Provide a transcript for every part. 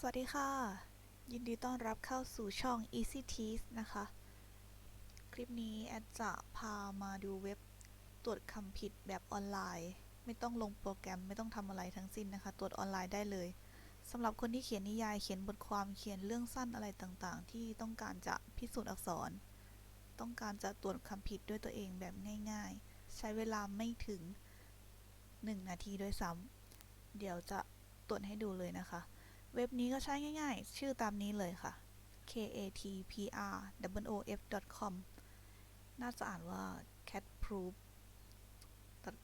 สวัสดีค่ะ ยินดีต้อนรับเข้าสู่ช่อง Easy Teas นะคะ คลิปนี้แอดจะพามาดูเว็บตรวจคำผิดแบบออนไลน์ ไม่ต้องลงโปรแกรมไม่ต้องทำอะไรทั้งสิ้นนะคะ ตรวจออนไลน์ได้เลยสำหรับคนที่เขียนนิยายเขียนบทความเขียนเรื่องสั้นอะไรต่างๆ ที่ต้องการจะพิสูจน์อักษร ต้องการจะตรวจคำผิดด้วยตัวเองแบบง่าย ๆ ใช้เวลาไม่ถึง 1 นาทีด้วยซ้ำเดี๋ยวจะตรวจให้ดูเลยนะคะ เว็บนี้ก็ใช้ง่ายๆ ชื่อตามนี้เลยค่ะ k a t p r w o f com น่าจะอ่านว่า catproof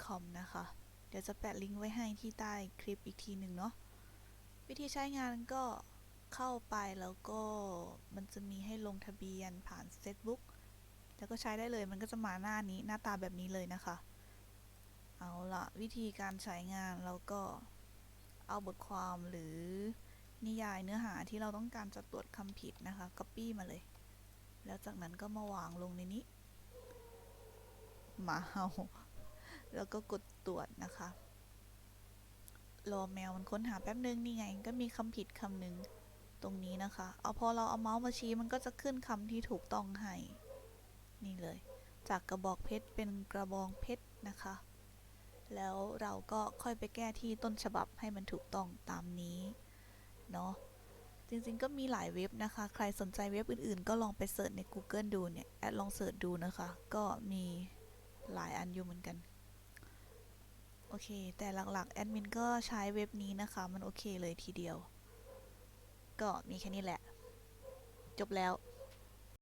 com นะคะ เดี๋ยวจะแปะลิงก์ไว้ให้ที่ใต้คลิปอีกทีหนึ่งเนาะ วิธีใช้งานก็เข้าไปแล้วก็มันจะมีให้ลงทะเบียนผ่าน Facebook แล้วก็ใช้ได้เลยมันก็จะมาหน้านี้หน้าตาแบบนี้เลยนะคะ เอาละวิธีการใช้งานเราก็เอาบทความหรือ นิยายเนื้อหาที่เราต้องการจะตรวจคำผิดนะคะ copy มาเลย แล้วจากนั้นก็มาวางลงในนี้มาเอาแล้วก็กดตรวจนะคะ รอแมวมันค้นหาแป๊บนึงนี่ไง ก็มีคำผิดคำหนึ่งตรงนี้นะคะ เอาพอเราเอาเมาส์มาชี้มันก็จะขึ้นคำที่ถูกต้องให้ นี่เลย จากกระบอกเพชรเป็นกระบองเพชรนะคะ แล้วเราก็ค่อยไปแก้ที่ต้นฉบับให้มันถูกต้องตามนี้ เนาะจริงๆก็มีหลายเว็บนะคะ ใครสนใจเว็บอื่นๆ ก็ลองไปเสิร์ชใน Google ดูเนี่ย แอดลองเสิร์ชดูนะคะ ก็มีหลายอันอยู่เหมือนกัน โอเค แต่หลักๆ แอดมินก็ใช้เว็บนี้นะคะ มันโอเคเลยทีเดียว ก็มีแค่นี้แหละ จบแล้ว